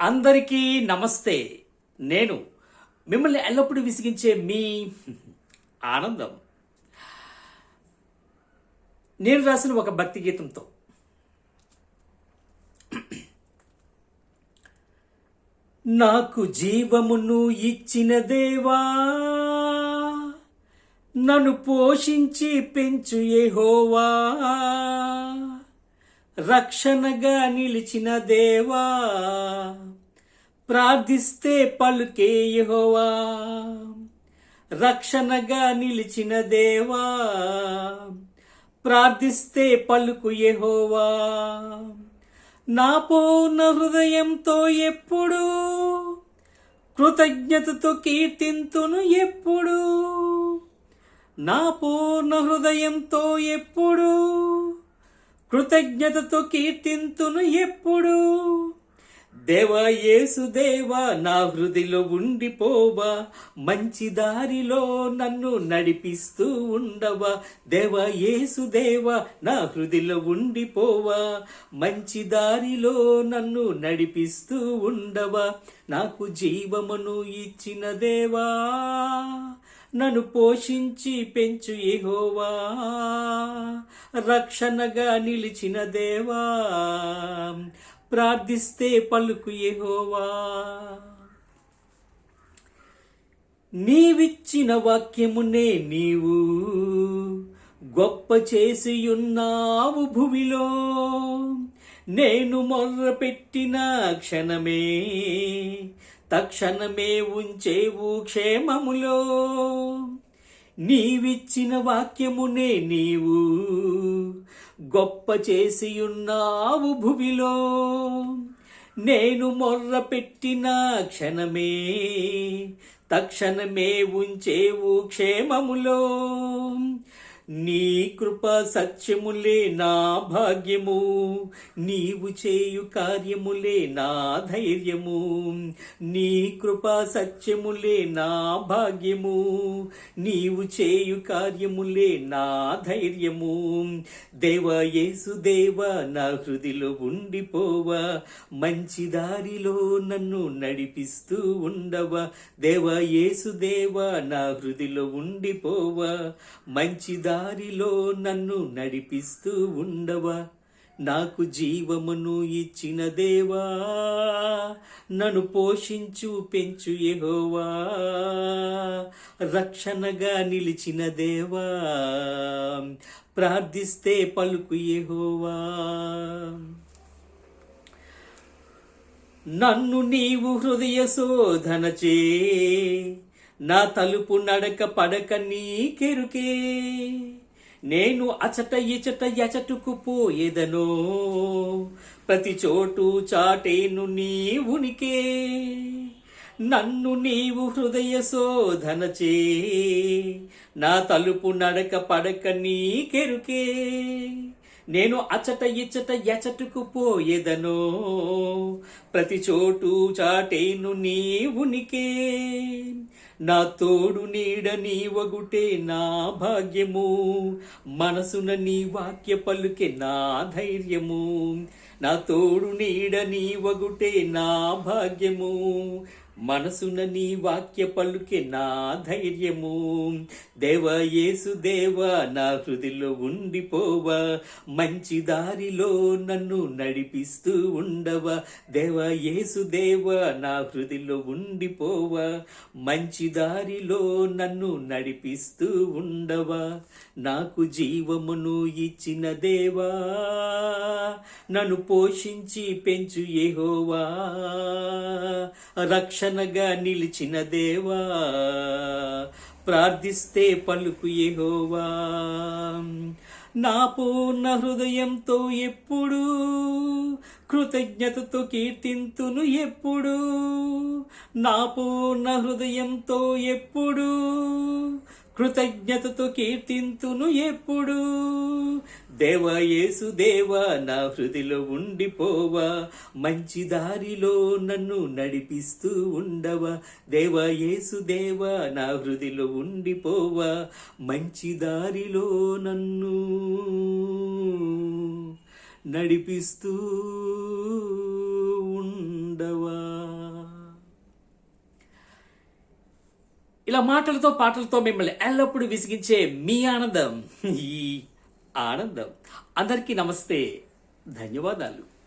అందరికీ నమస్తే. నేను మిమ్మల్ని ఎల్లప్పుడూ విసిగించే మీ ఆనందం. నేను రాసిన ఒక భక్తి గీతంతో. నాకు జీవమును ఇచ్చిన దేవా నన్ను పోషించి పెంచు ఏహోవా రక్షణగా నిలిచిన దేవా ప్రార్థిస్తే పలుకే యహోవా. రక్షణగా నిలిచిన దేవా ప్రార్థిస్తే పలుకు యహోవా. నా పూర్ణ హృదయంతో ఎప్పుడు కృతజ్ఞతతో కీర్తింతును ఎప్పుడు. నా పూర్ణ హృదయంతో ఎప్పుడు కృతజ్ఞతతో కీర్తింతును ఎప్పుడు? దేవా యేసు దేవా నా హృదిలో ఉండిపోవా. మంచి దారిలో నన్ను నడిపిస్తూ ఉండవా. దేవా యేసు దేవా నా హృదిలో ఉండిపోవా. మంచి దారిలో నన్ను నడిపిస్తూ ఉండవా. నాకు జీవమును ఇచ్చిన దేవా. నన్ను పోషించి పెంచు ఎహోవా రక్షణగా నిలిచిన దేవా. ప్రార్థిస్తే పలుకు ఎహోవా నీవిచ్చిన వాక్యమునే నీవు. గొప్ప చేసి ఉన్నావు భూమిలో. నేను మొర్రపెట్టిన క్షణమే. తక్షణమే ఉంచేవు క్షేమములో. నీవిచ్చిన వాక్యమునే నీవు గొప్ప చేసి ఉన్నావు భువిలో. నేను మొర్ర పెట్టిన క్షణమే తక్షణమే ఉంచేవు క్షేమములో. నీ కృప సత్యములే నా భాగ్యము. నీవు చేయు కార్యములే నా ధైర్యము. నీ కృప సత్యములే నా భాగ్యము. నీవు చేయు కార్యములే నా ధైర్యము. దేవ యేసు దేవ నా హృదిలో ఉండిపోవా. మంచి దారిలో నన్ను నడిపిస్తూ ఉండవా. దేవ యేసు దేవ నా హృదిలో ఉండిపోవా. మంచి దారిలో నన్ను నడిపిస్తూ ఉండవా? నాకు జీవమును ఇచ్చిన దేవా నన్ను పోషించు పెంచు ఎహోవా రక్షణగా నిలిచిన దేవా ప్రార్థిస్తే పలుకు ఎహోవా నన్ను నీవు హృదయ శోధన చే నా తలుపు నడక పడక నీకెరుకే. నేను అచట ఇచట ఎచటుకు పోయేదనో. ప్రతి చోటు చాటేను నీ ఉనికే నన్ను నీవు హృదయ శోధన చే నా తలుపు నడక పడక నీకెరుకే. నేను అచట ఇచ్చట ఎచటకు పోయేదనో. ప్రతి చోటు చాటేను నీ ఉనికే నా తోడు నీడ నీ వగుటే నా భాగ్యము. మనసున నీ వాక్య పలుకే నా ధైర్యము. నా తోడు నీడ నీ వగుటే నా భాగ్యము. మనసున నీ వాక్య పలుకే నా ధైర్యము. దేవ యేసు దేవ నా హృదిలో ఉండిపోవ. మంచి దారిలో నన్ను నడిపిస్తూ ఉండవ. దేవ యేసు దేవ నా హృదిలో ఉండిపోవ. మంచి దారిలో నన్ను నడిపిస్తూ ఉండవ. నాకు జీవమును ఇచ్చిన దేవా నన్ను పోషించి పెంచు ఏహోవా రక్షణగా నిలిచిన దేవా ప్రార్థిస్తే పలుకు యెహోవా. నా పూర్ణ హృదయంతో ఎప్పుడు కృతజ్ఞతతో కీర్తింతును ఎప్పుడు. నా పూర్ణ హృదయంతో ఎప్పుడూ కృతజ్ఞతతో కీర్తింతును ఎప్పుడు. దేవ యేసు దేవ నా హృదిలో ఉండిపోవా. మంచి దారిలో నన్ను నడిపిస్తూ ఉండవా. దేవ యేసు దేవ నా హృదిలో ఉండిపోవా. మంచి దారిలో నన్ను నడిపిస్తూ మాటలతో పాటలతో మిమ్మల్ని ఎల్లప్పుడూ విసిగించే మీ ఆనందం ఈ ఆనందం. అందరికీ నమస్తే. ధన్యవాదాలు.